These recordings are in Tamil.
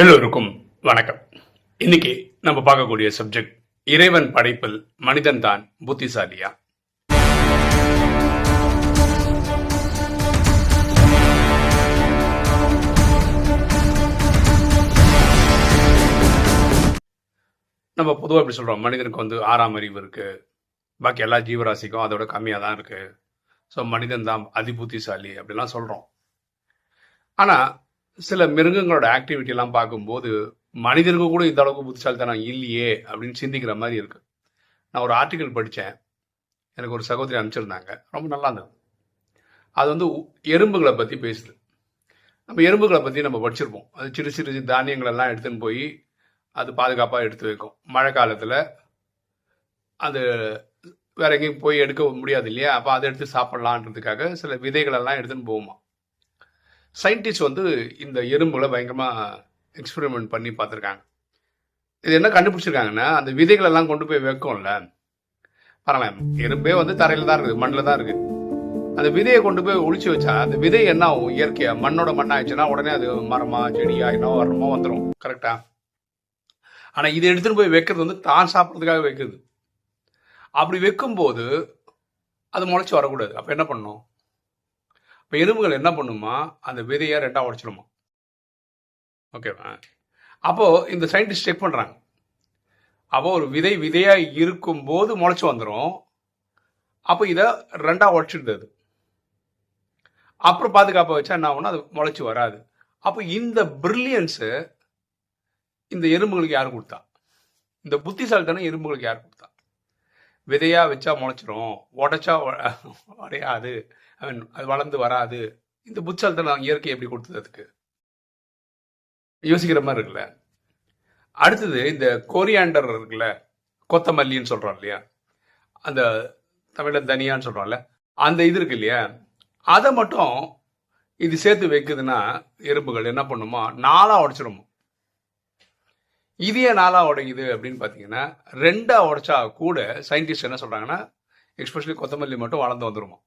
எல்லோருக்கும் வணக்கம். இன்னைக்கு நம்ம பார்க்கக்கூடிய சப்ஜெக்ட் இறைவன் படைப்பில் மனிதன் தான் புத்திசாலியா? நம்ம பொதுவாக எப்படி சொல்றோம்? மனிதனுக்கு வந்து ஆறாம் அறிவு இருக்கு. பாக்கி எல்லா ஜீவராசிக்கும் அதோட கம்மியாக தான் இருக்கு. ஸோ மனிதன் தான் அதிபுத்திசாலி அப்படிலாம் சொல்றோம். ஆனா சில மிருகங்களோட ஆக்டிவிட்டி எல்லாம் பார்க்கும்போது மனிதர்கள் கூட இந்த அளவுக்கு புத்திசாலித்தனம் இல்லையே அப்படின்னு சிந்திக்கிற மாதிரி இருக்கு. நான் ஒரு ஆர்டிக்கல் படித்தேன் எனக்கு ஒரு சகோதரி அனுப்பிச்சிருந்தாங்க. ரொம்ப நல்லா இருந்தது. அது வந்து உ- எறும்புகளை பற்றி பேசுது. நம்ம எறும்புகளை பற்றி நம்ம படிச்சிருப்போம். அது சிறு சிறு தானியங்கள் எல்லாம் எடுத்துன்னு போய் அது பாதுகாப்பாக எடுத்து வைக்கும். மழை காலத்தில் அது வேற எங்கேயும் போய் எடுக்க முடியாது இல்லையா? அப்போ அதை எடுத்து சாப்பிட்லான்றதுக்காக சில விதைகளெல்லாம் எடுத்துன்னு போகுமா சயின்டிஸ்ட் வந்து இந்த எறும்புகளை பயங்கரமாக எக்ஸ்பெரிமெண்ட் பண்ணி பார்த்துருக்காங்க. இது என்ன கண்டுபிடிச்சிருக்காங்கன்னா அந்த விதைகள் எல்லாம் கொண்டு போய் வைக்கும்ல. பரவாயில்ல எறும்பே வந்து தரையில் தான் இருக்குது மண்ணில் தான் இருக்குது. அந்த விதையை கொண்டு போய் ஒழிச்சு வச்சா அந்த விதை என்ன ஆகும்? இயற்கையாக மண்ணோட மண்ணாயிடுச்சுன்னா உடனே அது மரமா செடியா என்ன வரமோ வந்துடும் கரெக்டா ஆனால் இதை எடுத்துகிட்டு போய் வைக்கிறது வந்து தான் சாப்பிட்றதுக்காக வைக்கிறது அப்படி வைக்கும்போது அது முளைச்சி வரக்கூடாது. அப்போ என்ன பண்ணும் இப்போ எறும்புகள் என்ன பண்ணுமா? அந்த விதையை ரெண்டாக உடச்சிருமா? ஓகேவா அப்போது இந்த சயின்டிஸ்ட் செக் பண்ணுறாங்க அப்போ ஒரு விதை விதையாக இருக்கும்போது முளைச்சி வந்துடும் அப்போ இதை ரெண்டாக உடச்சிடுது அது அப்புறம் பாதுகாப்பாக வச்சா என்ன ஆகும்னா அது முளைச்சி வராது. அப்போ இந்த பிரில்லியன்ஸு இந்த எறும்புகளுக்கு யார் கொடுத்தா? இந்த புத்திசாலித்தனம் எறும்புகளுக்கு யார் கொடுத்தா? விதையாக வச்சா முளைச்சிரும். உடச்சா உடையாது. அது வளர்ந்து வராது. இந்த புத்திசாலித்தனம் இயற்கை எப்படி கொடுத்தது அதுக்கு? யோசிக்கிற மாதிரி இருக்குல்ல? அடுத்தது இந்த கோரியாண்டர் இருக்குல்ல? கொத்தமல்லின்னு சொல்கிறோம் இல்லையா? அந்த தமிழில் தனியான்னு சொல்கிறோம்ல அந்த இது இருக்கு இல்லையா? அதை மட்டும் இது சேர்த்து வைக்குதுன்னா எறும்புகள் என்ன பண்ணுமா? நாலா உடைச்சிடுமோ? இதே நாளாக உடையுது அப்படின்னு பார்த்தீங்கன்னா ரெண்டா உடைச்சா கூட சயின்டிஸ்ட் என்ன சொல்கிறாங்கன்னா எக்ஸ்பெஷலி கொத்தமல்லி மட்டும் வளர்ந்து வந்துருமா?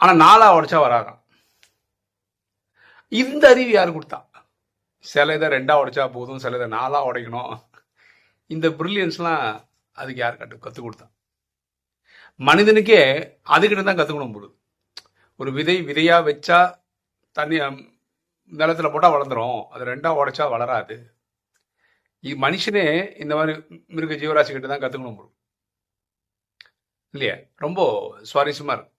ஆனா நாலா உடைச்சா வராதான் இந்த அறிவு யார் கொடுத்தா? சில இதை ரெண்டா உடைச்சா போதும் சில இதை நாலா உடைக்கணும். இந்த பிரில்லியன்ஸ்லாம் அதுக்கு யார் கட்டு கற்றுக் கொடுத்தா? மனிதனுக்கே அதுக்கிட்ட தான் கற்றுக்கணும் போடுது ஒரு விதை விதையா வச்சா தண்ணி நிலத்துல போட்டா வளர்ந்துரும். அது ரெண்டா உடைச்சா வளராது. மனுஷனே இந்த மாதிரி மிருக ஜீவராசி கிட்ட தான் கற்றுக்கணும் போடுது இல்லையா? ரொம்ப சுவாரஸ்யமா இருக்கு.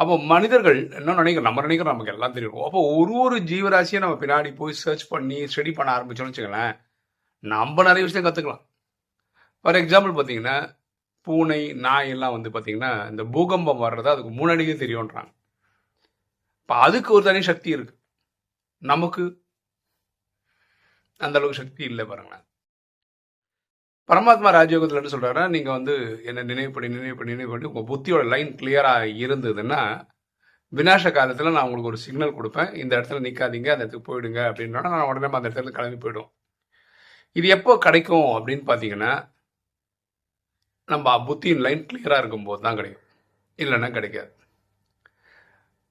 அப்போ மனிதர்கள் என்ன நினைக்கிறோம்? நம்ம நினைக்கிறோம் நமக்கு எல்லாம் தெரியும். அப்போ ஒரு ஒரு ஜீவராசியை நம்ம பின்னாடி போய் சர்ச் பண்ணி ஸ்டடி பண்ண ஆரம்பிச்சோம்னு வச்சுக்கோங்களேன் நம்ம நிறைய விஷயம் கற்றுக்கலாம் ஃபார் எக்ஸாம்பிள் பார்த்தீங்கன்னா பூனை நாய் எல்லாம் வந்து பார்த்தீங்கன்னா இந்த பூகம்பம் வர்றது அதுக்கு முன்னாடியே தெரியும்ன்றாங்க. இப்போ அதுக்கு ஒரு தனி சக்தி இருக்குது நமக்கு அந்த அளவுக்கு சக்தி இல்லை பாருங்களேன். பரமாத்மா ராஜயோகத்தில் என்ன சொல்கிறாருன்னா நீங்கள் வந்து என்ன நினைவு பண்ணி நினைவு பண்ணி நினைவு பண்ணி உங்கள் புத்தியோட லைன் கிளியராக இருந்ததுன்னா வினாச காலத்தில் நான் உங்களுக்கு ஒரு சிக்னல் கொடுப்பேன். இந்த இடத்துல நிற்காதீங்க அந்த இடத்துக்கு போயிடுங்க அப்படின்னா நான் உடனே அந்த இடத்துல கிளம்பி போயிடும். இது எப்போ கிடைக்கும் அப்படின்னு பார்த்தீங்கன்னா நம்ம புத்தியின் லைன் கிளியராக இருக்கும்போது தான் கிடைக்கும். இல்லைன்னா கிடைக்காது.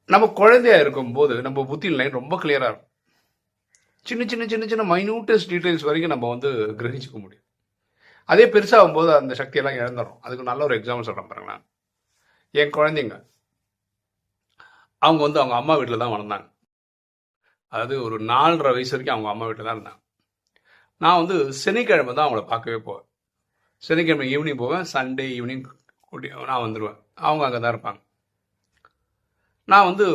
நம்ம குழந்தையா இருக்கும்போது நம்ம புத்தியின் லைன் ரொம்ப கிளியராக இருக்கும். சின்ன சின்ன சின்ன சின்ன மைனூட்டஸ்ட் டீட்டெயில்ஸ் வரைக்கும் நம்ம வந்து கிரகிச்சுக்க முடியும். அதே பெருசாகும் போது அந்த சக்தியெல்லாம் இழந்துடும் அதுக்கு நல்ல ஒரு எக்ஸாம்பிள் சொல்கிறேன் பாருங்களேன். என் குழந்தைங்க அவங்க வந்து அவங்க அம்மா வீட்டில் தான் வளர்ந்தாங்க. அதாவது ஒரு நாலரை வயசு வரைக்கும் அவங்க அம்மா வீட்டில் தான் இருந்தாங்க. நான் வந்து சனிக்கிழமை தான் அவங்கள பார்க்கவே போவேன். சனிக்கிழமை ஈவினிங் போவேன் சண்டே ஈவினிங் கூட்டி நான் வந்துடுவேன் அவங்க அங்கே தான் இருப்பாங்க. நான் வந்து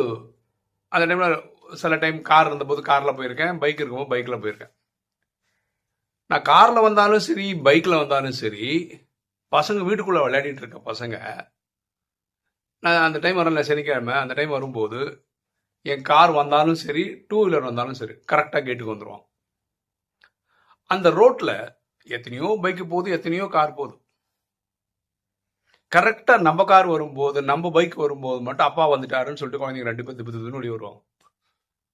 அந்த டைமில் சில டைம் கார் இருந்தபோது காரில் போயிருக்கேன். பைக் இருக்கும்போது பைக்கில் போயிருக்கேன். நான் காரில் வந்தாலும் சரி பைக்கில் வந்தாலும் சரி பசங்க வீட்டுக்குள்ளே விளையாடிட்டு இருக்க பசங்க நான் அந்த டைம் வரல சனிக்கிழமை அந்த டைம் வரும்போது என் கார் வந்தாலும் சரி டூ வீலர் வந்தாலும் சரி கரெக்டாக கேட்டுக்கு வந்துடுவான் அந்த ரோட்டில் எத்தனையோ பைக்கு போகுது எத்தனையோ கார் போகுது. கரெக்டாக நம்ம கார் வரும்போது நம்ம பைக் வரும்போது மட்டும் அப்பா வந்துட்டாருன்னு சொல்லிட்டு குழந்தைங்க ரெண்டு பேர் திப்பு திப்புன்னு ஓடி வருவாங்க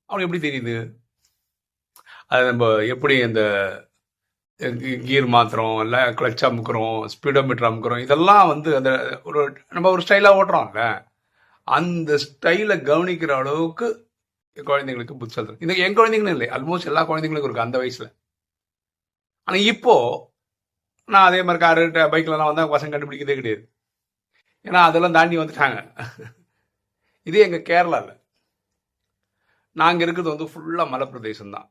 அவனுக்கு எப்படி தெரியுது? அது நம்ம எப்படி அந்த கியர் மாத்துறோம் இல்லை கிளச் அமுக்குறோம் ஸ்பீடோமீட்டர் அமுக்குறோம் இதெல்லாம் வந்து அந்த ஒரு நம்ம ஒரு ஸ்டைலாக ஓட்டுறோம்ல. அந்த ஸ்டைலை கவனிக்கிற அளவுக்கு குழந்தைங்களுக்கு புத்தி சொல்றது இந்த என் குழந்தைங்களும் இல்லை. ஆல்மோஸ்ட் எல்லா குழந்தைங்களுக்கும் இருக்கு அந்த வயசில். ஆனால் இப்போ நான் அதே மாதிரி காரு பைக்லலாம் வந்தால் பசங்க கண்டுபிடிக்கிறதே கிடையாது. ஏன்னா அதெல்லாம் தாண்டி வந்துட்டாங்க. இது எங்கள் கேரளாவில் நாங்கள் இருக்கிறது வந்து ஃபுல்லாக மலை பிரதேசம் தான்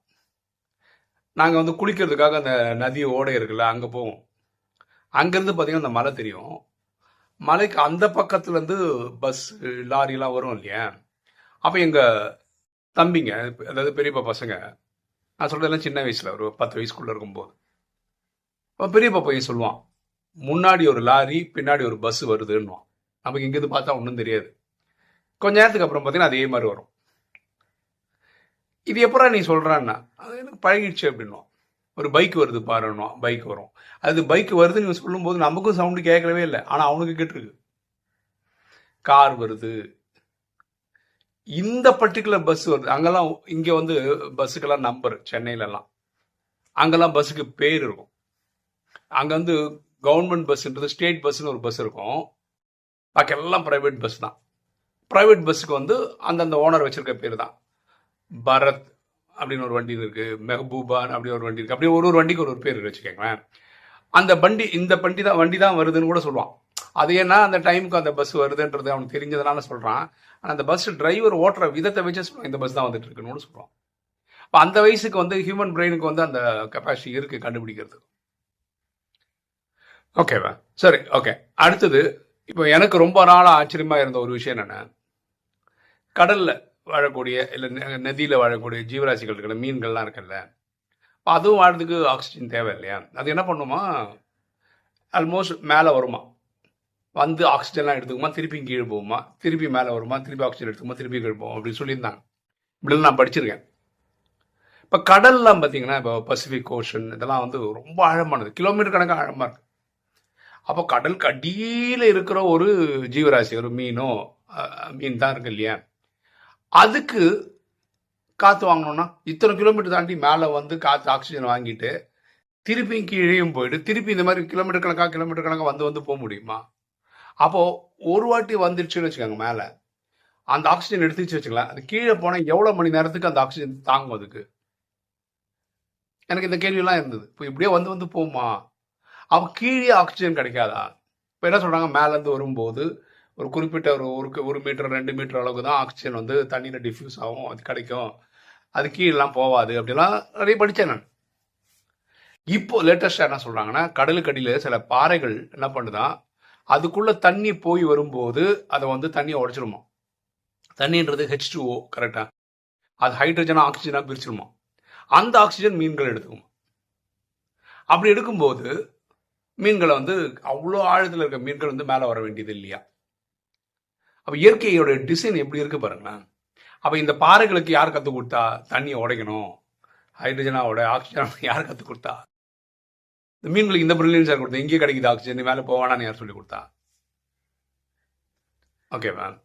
நாங்கள் வந்து குளிக்கிறதுக்காக அந்த நதி ஓடை இருக்குல்ல அங்கே போவோம். அங்கேருந்து பார்த்தீங்கன்னா அந்த மலை தெரியும். மலைக்கு அந்த பக்கத்துலேருந்து பஸ் லாரிலாம் வரும் இல்லையா? அப்போ எங்கள் தம்பிங்க அதாவது பெரியப்பா பசங்க நான் சொல்கிறதெல்லாம் சின்ன வயசில் ஒரு பத்து வயசுக்குள்ளே இருக்கும்போது. இப்போ பெரியப்பா பையன் சொல்லுவான் முன்னாடி ஒரு லாரி பின்னாடி ஒரு பஸ் வருதுன்னுவான். நமக்கு இங்கேருந்து பார்த்தா ஒன்றும் தெரியாது. கொஞ்ச நேரத்துக்கு அப்புறம் பார்த்தீங்கன்னா அதே மாதிரி வரும். இது எப்படா நீ சொல்கிறான்னா அது எனக்கு பழகிடுச்சு அப்படின்னுவான். ஒரு பைக் வருது பாருன்னா பைக் வரும். அது பைக் வருதுன்னு இவன் சொல்லும்போது நமக்கும் சவுண்டு கேட்கவே இல்லை. ஆனால் அவனுக்கு கேட்டிருக்கு. கார் வருது. இந்த பர்டிகுலர் பஸ் வருது. அங்கெல்லாம் இங்கே வந்து பஸ்ஸுக்கெல்லாம் நம்பர் சென்னையிலலாம். அங்கெல்லாம் பஸ்ஸுக்கு பேர் இருக்கும். அங்கே வந்து கவர்மெண்ட் பஸ்ன்றது ஸ்டேட் பஸ்ன்னு ஒரு பஸ் இருக்கும். பாக்கி எல்லாம் ப்ரைவேட் பஸ் தான். ப்ரைவேட் பஸ்ஸுக்கு வந்து அந்தந்த ஓனர் வச்சுருக்க பேர் தான். பரத் அப்படின்னு ஒரு வண்டி இருக்கு மெஹபூபான் அப்படின்னு ஒரு வண்டி இருக்கு அப்படி ஒரு ஒரு வண்டிக்கு ஒரு ஒரு பேர் வச்சுக்கோங்களேன். அந்த வண்டி இந்த வண்டி தான் வண்டி தான் வருதுன்னு கூட சொல்லுவான். அது ஏன்னா அந்த டைமுக்கு அந்த பஸ் வருதுன்றது அவனுக்கு தெரிஞ்சதுனால சொல்றான். ஆனால் அந்த பஸ் டிரைவர் ஓட்டுற விதத்தை வச்சு சொல்லுவான் இந்த பஸ் தான் வந்துட்டு இருக்குன்னு சொல்லுவான் இப்போ அந்த வயசுக்கு வந்து ஹியூமன் பிரெயினுக்கு வந்து அந்த கெப்பாசிட்டி இருக்கு கண்டுபிடிக்கிறது. ஓகேவா சரி ஓகே அடுத்தது இப்போ எனக்கு ரொம்ப நாளாக ஆச்சரியமாக இருந்த ஒரு விஷயம் என்னென்ன கடலில் வாழக்கூடிய இல்லை நதியில் வாழக்கூடிய ஜீவராசிகள் இருக்கிற மீன்கள்லாம் இருக்குல்ல இப்போ அதுவும் வாழ்றதுக்கு ஆக்சிஜன் தேவை இல்லையா? அது என்ன பண்ணுமா? ஆல்மோஸ்ட் மேலே வருமா? வந்து ஆக்சிஜன்லாம் எடுத்துக்குமா? திருப்பி கீழே போகுமா? திருப்பி மேலே வருமா? திருப்பி ஆக்சிஜன் எடுத்துக்குமா? திருப்பி கீழே போகும்? அப்படின்னு சொல்லியிருந்தாங்க. இப்படிலாம் நான் படிச்சிருக்கேன். இப்போ கடல்லாம் பார்த்தீங்கன்னா இப்போ பசிபிக் ஓஷன் இதெல்லாம் வந்து ரொம்ப ஆழமானது. கிலோமீட்டர் கணக்காக ஆழமாக இருக்குது அப்போ கடலுக்கு அடியில் இருக்கிற ஒரு ஜீவராசி ஒரு மீனோ மீன் தான் இருக்கு இல்லையா? அதுக்கு காற்று வாங்கணும்னா இத்தனை கிலோமீட்டர் தாண்டி மேலே வந்து காற்று ஆக்சிஜன் வாங்கிட்டு திருப்பியும் கீழேயும் போயிட்டு திருப்பி இந்த மாதிரி கிலோமீட்டர் கணக்காக கிலோமீட்டர் கணக்காக வந்து வந்து போக முடியுமா? அப்போது ஒரு வாட்டி வந்துடுச்சுன்னு வச்சுக்கோங்க மேலே. அந்த ஆக்சிஜன் எடுத்துச்சு வச்சுக்கலாம் அது கீழே போனால் எவ்வளோ மணி நேரத்துக்கு அந்த ஆக்சிஜன் தாங்கும் அதுக்கு? எனக்கு இந்த கேள்வியெல்லாம் இருந்தது. இப்போ இப்படியே வந்து வந்து போகுமா? அப்போ கீழே ஆக்சிஜன் கிடைக்காதா? இப்போ என்ன சொல்கிறாங்க மேலேருந்து வரும்போது ஒரு குறிப்பிட்ட ஒரு ஒரு ஒரு மீட்டர் ரெண்டு மீட்டர் அளவுக்கு தான் ஆக்சிஜன் வந்து தண்ணியில் டிஃப்யூஸ் ஆகும் அது கிடைக்கும். அது கீழெலாம் போவாது அப்படிலாம் நிறைய படித்தேன் நான். இப்போ லேட்டஸ்டாக என்ன சொல்கிறாங்கன்னா கடலுக்கு சில பாறைகள் என்ன பண்ணுதான் அதுக்குள்ளே தண்ணி போய் வரும்போது அதை வந்து தண்ணியை உடச்சிருமா? தண்ணின்றது ஹெச் டூஓ கரெக்டாக அது ஹைட்ரஜனாக ஆக்சிஜனாக பிரிச்சிருமா? அந்த ஆக்சிஜன் மீன்கள் எடுத்துக்குமா? அப்படி எடுக்கும்போது மீன்களை வந்து அவ்வளோ ஆழத்தில் இருக்க மீன்கள் வந்து மேலே வர வேண்டியது இல்லையா? அப்போ இயற்கையோட டிசைன் எப்படி இருக்கு பாருங்களேன் அப்போ இந்த பாறைகளுக்கு யார் கற்றுக் கொடுத்தா? தண்ணியை உடைக்கணும். ஹைட்ரஜனாவோட ஆக்சிஜன் யார் கற்றுக் கொடுத்தா? இந்த மீன்களுக்கு இந்த பிரில்லியன்ஸ் யார் கொடுத்தா? இங்கே கிடைக்குது ஆக்சிஜன் மேலே போவானான்னு யார் சொல்லி கொடுத்தா? ஓகே மேம்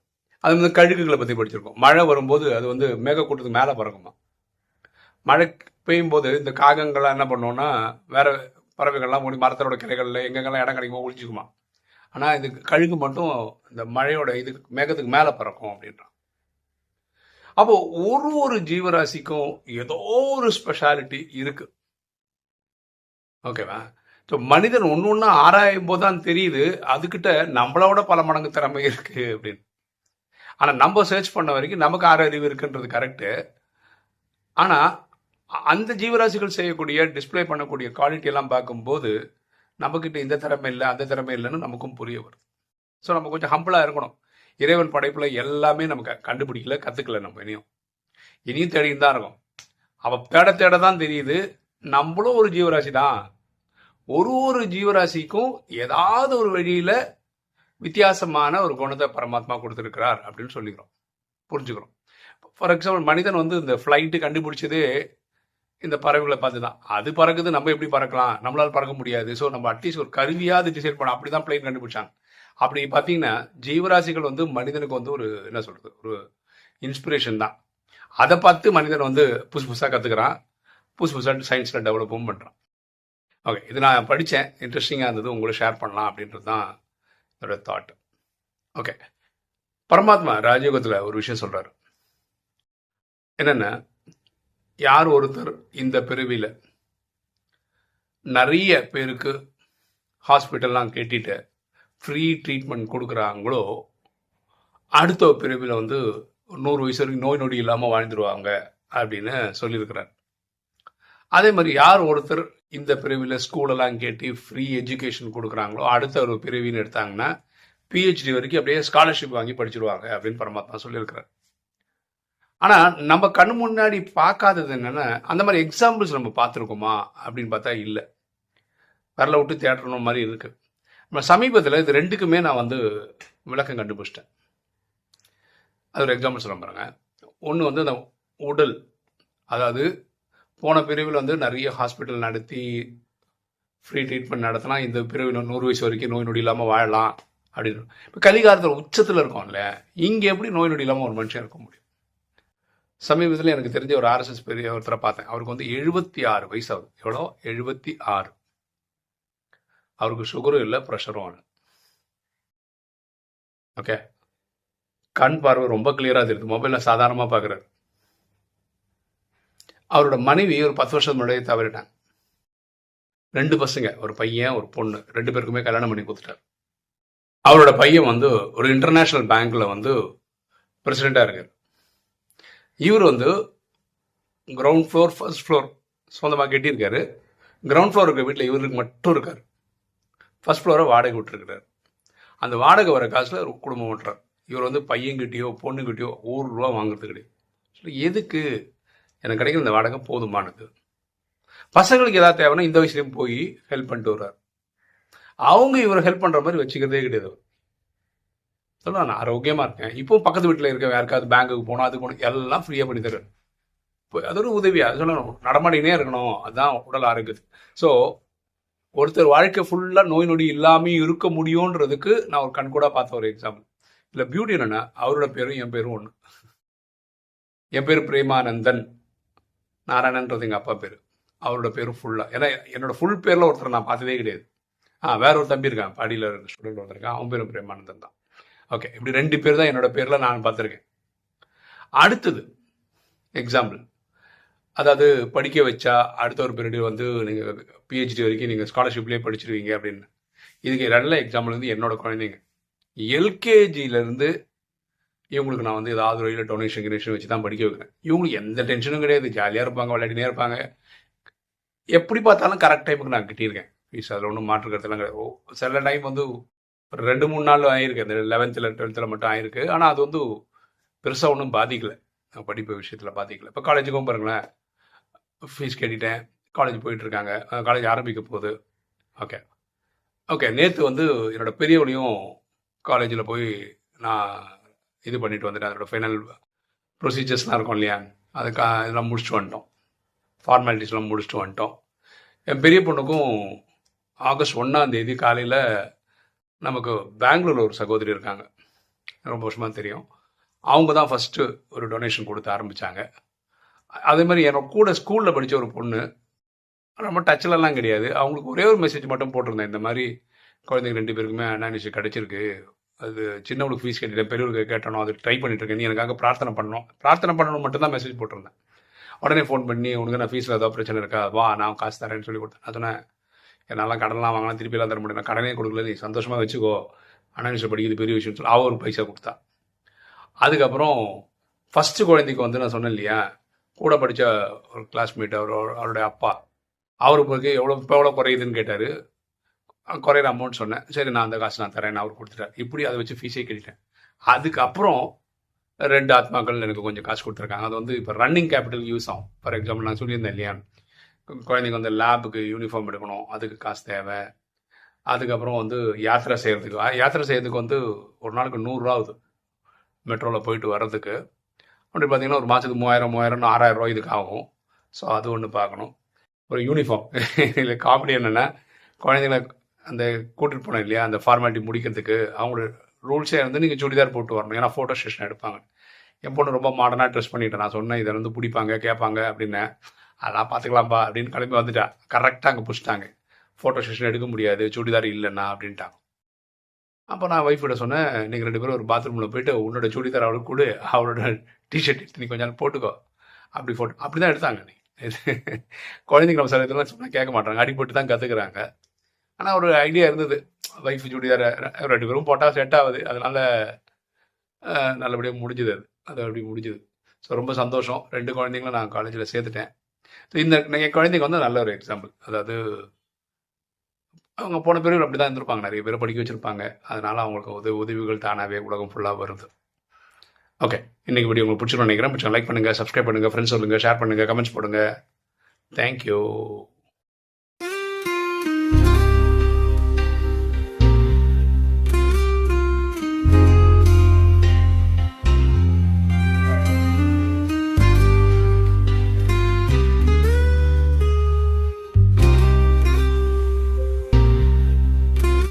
அது வந்து கழுகுகளை பற்றி படிச்சிருக்கோம். மழை வரும்போது அது வந்து மேகக்கூட்டத்துக்கு மேலே பறக்குமா? மழை பெய்யும் போது இந்த காகங்கள்லாம் என்ன பண்ணோன்னா வேற பறவைகள்லாம் ஓடி மரத்தோட கிளைகளில் எங்கெங்கெல்லாம் இடம் கிடைக்குமோ ஒழிச்சிக்குமா ஆனால் இது கழுகு மட்டும் இந்த மழையோட இது மேகத்துக்கு மேலே பறக்கும் அப்படின்றான். அப்போ ஒரு ஒரு ஜீவராசிக்கும் ஏதோ ஒரு ஸ்பெஷாலிட்டி இருக்கு. ஓகேவா ஸோ மனிதன் ஒன்று ஒன்றா ஆராயும் போது தான் தெரியுது. அதுக்கிட்ட நம்மளோட பல மடங்கு திறமை இருக்கு அப்படின்னு. ஆனால் நம்ம சர்ச் பண்ண வரைக்கும் நமக்கு ஆறு அறிவு இருக்குன்றது கரெக்டு ஆனால் அந்த ஜீவராசிகள் செய்யக்கூடிய டிஸ்ப்ளே பண்ணக்கூடிய குவாலிட்டி எல்லாம் பார்க்கும்போது நம்மக்கிட்ட இந்த திறமை இல்லை அந்த திறமை இல்லைன்னு நமக்கும் புரிய வருது. ஸோ நம்ம கொஞ்சம் ஹம்பிளாக இருக்கணும். இறைவன் படைப்பில் எல்லாமே நமக்கு கண்டுபிடிக்கல கற்றுக்கல நம்ம இனியும். இனியும் தேடின்னு தான் இருக்கும். அவ தேட தேட தான் தெரியுது. நம்மளும் ஒரு ஜீவராசி தான். ஒரு ஒரு ஜீவராசிக்கும் ஏதாவது ஒரு வழியில் வித்தியாசமான ஒரு குணத்தை பரமாத்மா கொடுத்துருக்கிறார் அப்படின்னு சொல்லிக்கிறோம். புரிஞ்சுக்கிறோம். ஃபார் எக்ஸாம்பிள் மனிதன் வந்து இந்த ஃப்ளைட்டு கண்டுபிடிச்சதே இந்த பறவைகளை பார்த்து தான். அது பறக்குது நம்ம எப்படி பறக்கலாம்? நம்மளால் பறக்க முடியாது. ஸோ நம்ம அட்லீஸ்ட் ஒரு கருவியாவது டிசைட் பண்ணோம் அப்படிதான் பிளேன் கண்டுபிடிச்சாங்க. அப்படி பார்த்தீங்கன்னா ஜீவராசிகள் வந்து மனிதனுக்கு வந்து ஒரு என்ன சொல்கிறது ஒரு இன்ஸ்பிரேஷன் தான். அதை பார்த்து மனிதன் வந்து புதுசு புதுசாக கற்றுக்கிறான் புதுசு புதுசாக சயின்ஸில் டெவலப்பும் பண்ணுறான் ஓகே இது நான் படித்தேன் இன்ட்ரெஸ்டிங்காக இருந்தது. உங்களை ஷேர் பண்ணலாம் அப்படின்றது தான் என்னோடய தாட் ஓகே பரமாத்மா ராஜயோகத்தில் ஒரு விஷயம் சொல்கிறாரு என்னென்ன யார் ஒருத்தர் இந்த பிரிவில் நிறைய பேருக்கு ஹாஸ்பிட்டல்லாம் கேட்டிட்டு ஃப்ரீ ட்ரீட்மெண்ட் கொடுக்குறாங்களோ அடுத்த பிரிவில் வந்து நூறு வயசு வரைக்கும் நோய் நொடி இல்லாமல் வாழ்ந்துருவாங்க அப்படின்னு சொல்லியிருக்கிறார். அதே மாதிரி யார் ஒருத்தர் இந்த பிரிவில் ஸ்கூலெல்லாம் கேட்டு ஃப்ரீ எஜுகேஷன் கொடுக்குறாங்களோ அடுத்த ஒரு பிரிவின்னு எடுத்தாங்கன்னா பிஹெச்டி வரைக்கும் அப்படியே ஸ்காலர்ஷிப் வாங்கி படிச்சிருவாங்க அப்படின்னு பரமாத்மா சொல்லியிருக்கிறார். ஆனால் நம்ம கண்ணு முன்னாடி பார்க்காதது என்னென்னா அந்த மாதிரி எக்ஸாம்பிள்ஸ் நம்ம பார்த்துருக்கோமா அப்படின்னு பார்த்தா இல்லை. வரல விட்டு தேட்டணும் மாதிரி இருக்குது நம்ம சமீபத்தில் இது ரெண்டுக்குமே நான் வந்து விளக்கம் கண்டுபிடிச்சிட்டேன். அது ஒரு எக்ஸாம்பிள் சொல்ல பாருங்க. ஒன்று வந்து அந்த உடல். அதாவது போன பிரிவில் வந்து நிறைய ஹாஸ்பிட்டல் நடத்தி ஃப்ரீ ட்ரீட்மெண்ட் நடத்தினா இந்த பிரிவில் நூறு வயசு வரைக்கும் நோய் நொடி இல்லாமல் வாழலாம் அப்படின்னு. இப்போ கலிகாலத்தில் உச்சத்தில் இருக்கோம்ல இங்கே எப்படி நோய் நொடி இல்லாமல் ஒரு மனுஷன் இருக்க முடியும்? சமீபத்தில் எனக்கு தெரிஞ்ச ஒரு ஆர்எஸ்எஸ் பெரிய ஒருத்தரை பார்த்தேன். அவருக்கு வந்து எழுபத்தி ஆறு வயசு ஆகுது. எவ்வளோ? எழுபத்தி ஆறு. அவருக்கு சுகரும் இல்லை ப்ரெஷரும் இல்லை ஓகே கண் பார்வை ரொம்ப கிளியராக தெரியுது. மொபைலில் சாதாரணமாக பார்க்குறாரு அவரோட மனைவி ஒரு பத்து வருஷம் முன்னாடியே தவறிட்டாங்க. ரெண்டு பசங்க ஒரு பையன் ஒரு பொண்ணு ரெண்டு பேருக்குமே கல்யாணம் பண்ணி கொடுத்துட்டார். அவரோட பையன் வந்து ஒரு இன்டர்நேஷ்னல் பேங்க்ல வந்து பிரசிடெண்ட்டாக இருக்கார். இவர் வந்து கிரவுண்ட் ஃப்ளோர் ஃபர்ஸ்ட் ஃப்ளோர் சொந்தமாக கட்டியிருக்காரு. கிரவுண்ட் ஃப்ளோர் இருக்க வீட்டில் இவருக்கு மட்டும் இருக்கார். ஃபர்ஸ்ட் ஃப்ளோரை வாடகை விட்டுருக்கிறார். அந்த வாடகை வர காசில் ஒரு குடும்பம் ஓட்டுறார். இவர் வந்து பையன்கிட்டயோ பொண்ணுக்கிட்டயோ ஒரு ரூபா வாங்குறது கிடையாது. எதுக்கு? எனக்கு கிடைக்கிற இந்த வாடகை போதுமானது. பசங்களுக்கு ஏதாவது தேவைன்னா இந்த வயசுலேயும் போய் ஹெல்ப் பண்ணிட்டு வர்றார். அவங்க இவரை ஹெல்ப் பண்ணுற மாதிரி வச்சுக்கிறதே கிடையாது சொல்ல நான் ஆரோக்கியமாக இருக்கேன். இப்போ பக்கத்து வீட்டில் இருக்க யாருக்காவது பேங்க்குக்கு போனோம் அது போகணும் எல்லாம் ஃப்ரீயாக பண்ணி தருவேன் இப்போ அது ஒரு உதவியாக சொல்லணும். நடமாடினே இருக்கணும். அதுதான் உடல் ஆரோக்கியது ஸோ ஒருத்தர் வாழ்க்கை ஃபுல்லாக நோய் நொடி இல்லாமல் இருக்க முடியுன்றதுக்கு நான் ஒரு கண்கூடாக பார்த்த ஒரு எக்ஸாம்பிள் இல்லை பியூட்டி என்னென்னா அவரோட பேரும் என் பேரும் ஒன்று என் பேர் பிரேமானந்தன். நாராயணன்றது எங்கள் அப்பா பேர். அவரோட பேரும் ஃபுல்லாக ஏன்னா என்னோட ஃபுல் பேரில் ஒருத்தர் நான் பார்த்ததே கிடையாது. ஆ வேற ஒரு தம்பி இருக்கான். பாடியில் ஸ்டூடெண்ட் ஒருத்தர் இருக்கான். அவன் பேரும் பிரேமானந்தன் தான். ஓகே இப்படி ரெண்டு பேர் தான் என்னோட பேரில் நான் பார்த்துருக்கேன். அடுத்தது எக்ஸாம்பிள் அதாவது படிக்க வச்சா அடுத்த ஒரு பீரியடு வந்து நீங்கள் பிஹெச்டி வரைக்கும் நீங்கள் ஸ்காலர்ஷிப்லேயே படிச்சிருவீங்க அப்படின்னு. இதுக்கு நல்ல எக்ஸாம்பிள் வந்து என்னோட குழந்தைங்க. எல்கேஜியிலேருந்து இவங்களுக்கு நான் வந்து ஏதாவது வழியில் டொனேஷன் கினேஷன் வச்சு தான் படிக்க வைக்கிறேன். இவங்களுக்கு எந்த டென்ஷனும் கிடையாது. ஜாலியாக இருப்பாங்க விளையாடினே இருப்பாங்க. எப்படி பார்த்தாலும் கரெக்ட் டைமுக்கு நான் கிட்டியிருக்கேன். ஃபீஸ் அதில் ஒன்றும் மாற்று கருத்துலாம் கிடையாது. ஓ, சில டைம் வந்து ரெண்டு மூணு நாள் ஆயிருக்கு. அந்த லெவன்த்தில் டுவெல்த்தில் மட்டும் ஆயிருக்கு. ஆனால் அது வந்து பெருசாக ஒன்றும் பாதிக்கலை. படிப்பு விஷயத்தில் பாதிக்கலை. இப்போ காலேஜுக்கும் பாருங்களேன். ஃபீஸ் கட்டிட்டேன். காலேஜ் போயிட்டுருக்காங்க. காலேஜ் ஆரம்பிக்க போகுது. ஓகே ஓகே நேற்று வந்து என்னோட பெரியவனையும் காலேஜில் போய் நான் இது பண்ணிட்டு வந்துட்டேன். அதோட ஃபைனல் ப்ரொசீஜர்ஸ்லாம் இருக்கும் இல்லையா? அதுக்கு இதெல்லாம் முடிச்சுட்டு வந்துட்டோம். ஃபார்மாலிட்டிஸ்லாம் முடிச்சுட்டு வந்துட்டோம். என் பெரிய பொண்ணுக்கும் ஆகஸ்ட் ஒன்றாந்தேதி காலையில் நமக்கு பெங்களூரில் ஒரு சகோதரி இருக்காங்க. ரொம்ப வருஷமாக தெரியும். அவங்க தான் ஃபஸ்ட்டு ஒரு டொனேஷன் கொடுத்து ஆரம்பித்தாங்க அதே மாதிரி என்னோட கூட ஸ்கூலில் படித்த ஒரு பொண்ணு ரொம்ப டச்சிலலாம் கிடையாது. அவங்களுக்கு ஒரே ஒரு மெசேஜ் மட்டும் போட்டிருந்தேன். இந்த மாதிரி குழந்தைங்க ரெண்டு பேருக்குமே அனானிஷ் கிடச்சிருக்கு. அது சின்னவளுக்கு ஃபீஸ் கட்டிட்டேன் பெரியவளுக்கு கேட்டணும் அது ட்ரை பண்ணிட்டுருக்கேன் நீ எனக்காக பிரார்த்தனை பண்ணணும். பிரார்த்தனை பண்ணணும் மட்டும்தான் மெசேஜ் போட்டிருந்தேன். உடனே ஃபோன் பண்ணி உனக்கு நான் ஃபீஸில் ஏதாவது பிரச்சனை இருக்கா? வா நான் காசு தரேன்னு சொல்லி கொடுத்தேன். நான் சொன்னேன் என்னால் கடன்லாம் வாங்கலாம் திருப்பிலாம் தர முடியும் கடனே கொடுக்கல. நீ சந்தோஷமாக வச்சுக்கோ. அனானிஷை படிக்கிறது பெரிய விஷயம் சொல்லி. அவ ஒரு பைசா கொடுத்தா. அதுக்கப்புறம் ஃபஸ்ட்டு குழந்தைக்கு வந்து நான் சொன்னேன் இல்லையா? கூட படித்த ஒரு கிளாஸ்மேட் அவர் அவருடைய அப்பா. அவருக்கு பிறகு எவ்வளோ இப்போ எவ்வளோ குறையுதுன்னு கேட்டார். குறையிற அமௌண்ட் சொன்னேன். சரி நான் அந்த காசு நான் தரேன். அவர் கொடுத்துட்டார் இப்படி அதை வச்சு ஃபீஸே கட்டிட்டேன். அதுக்கப்புறம் ரெண்டு ஆத்மாக்கள் எனக்கு கொஞ்சம் காசு கொடுத்துருக்காங்க. அது வந்து இப்போ ரன்னிங் கேபிட்டல் யூஸ் ஆகும். ஃபார் எக்ஸாம்பிள் நான் சொல்லியிருந்தேன் இல்லையா? குழந்தைங்க வந்து லேபுக்கு யூனிஃபார்ம் எடுக்கணும் அதுக்கு காசு தேவை. அதுக்கப்புறம் வந்து யாத்திரை செய்கிறதுக்கு யாத்திரை செய்கிறதுக்கு வந்து ஒரு நாளுக்கு நூறுரூவா ஆகுது. மெட்ரோவில் போயிட்டு வர்றதுக்கு. அப்படி பார்த்தீங்கன்னா ஒரு மாதத்துக்கு மூவாயிரம் மூவாயிரம் ஆறாயிரம் ரூபா இதுக்கு ஆகும். ஸோ அது ஒன்று பார்க்கணும். ஒரு யூனிஃபார்ம் இதில் காமெடி என்னென்னா குழந்தைங்களை அந்த கூட்டிகிட்டு போனோம் இல்லையா அந்த ஃபார்மாலிட்டி முடிக்கிறதுக்கு அவங்களோட ரூல்ஸே இருந்து நீங்கள் சுடிதார் போட்டு வரணும். ஏன்னா ஃபோட்டோ செஷன் எடுப்பாங்க. என் பொண்ணு ரொம்ப மாடர்னாக ட்ரெஸ் பண்ணிட்டேன் நான் சொன்னேன் இதை வந்து பிடிப்பாங்க கேட்பாங்க அப்படின்னேன் அதெல்லாம் பார்த்துக்கலாம்ப்பா அப்படின்னு கிளம்பி வந்துட்டா. கரெக்டாக அங்கே பிடிச்சிட்டாங்க. ஃபோட்டோ செஷன் எடுக்க முடியாது. சுடிதார் இல்லைண்ணா அப்படின்ட்டாங்க அப்போ நான் ஒய்ஃபிட்ட சொன்னேன் நீங்கள் ரெண்டு பேரும் ஒரு பாத்ரூமில் போயிட்டு உன்னோட சுடிதார் அவளுக்கு கொடு. அவளோட டிஷர்ட் எடுத்து நீ கொஞ்ச நாள் போட்டுக்கோ. அப்படி ஃபோட்டோ அப்படி தான் எடுத்தாங்க நீ குழந்தைங்க நம்ம சில இதெல்லாம் சொன்னால் கேட்க மாட்டாங்க. அடிபட்டு தான் கற்றுக்குறாங்க ஆனால் ஒரு ஐடியா இருந்தது. ஒய்ஃப் சுடிதார் ரெண்டு பேரும் போட்டால் செட் ஆகுது. அதனால் நல்லபடியாக முடிஞ்சுது அது. அது அப்படி முடிஞ்சுது. ஸோ ரொம்ப சந்தோஷம். ரெண்டு குழந்தைங்களும் நான் காலேஜில் சேர்த்துட்டேன். இந்த என் குழந்தைங்க வந்து நல்ல ஒரு எக்ஸாம்பிள் அதாவது அவங்க போன பேரும் அப்படி தான் இருந்திருப்பாங்க. நிறைய பேர் படிக்க வச்சுருப்பாங்க. அதனால் அவங்களுக்கு உதவி உதவிகள் தானாகவே உலகம் ஃபுல்லாக வருது. ஓகே இன்றைக்கி வீடியோ உங்களுக்கு பிடிச்சிருன்னு நினைக்கிறேன். பிடிச்சா லைக் பண்ணுங்கள் சப்ஸ்கிரைப் பண்ணுங்கள் ஃப்ரெண்ட்ஸ் சொல்லுங்கள் ஷேர் பண்ணுங்கள் கமெண்ட்ஸ் போடுங்க. தேங்க்யூ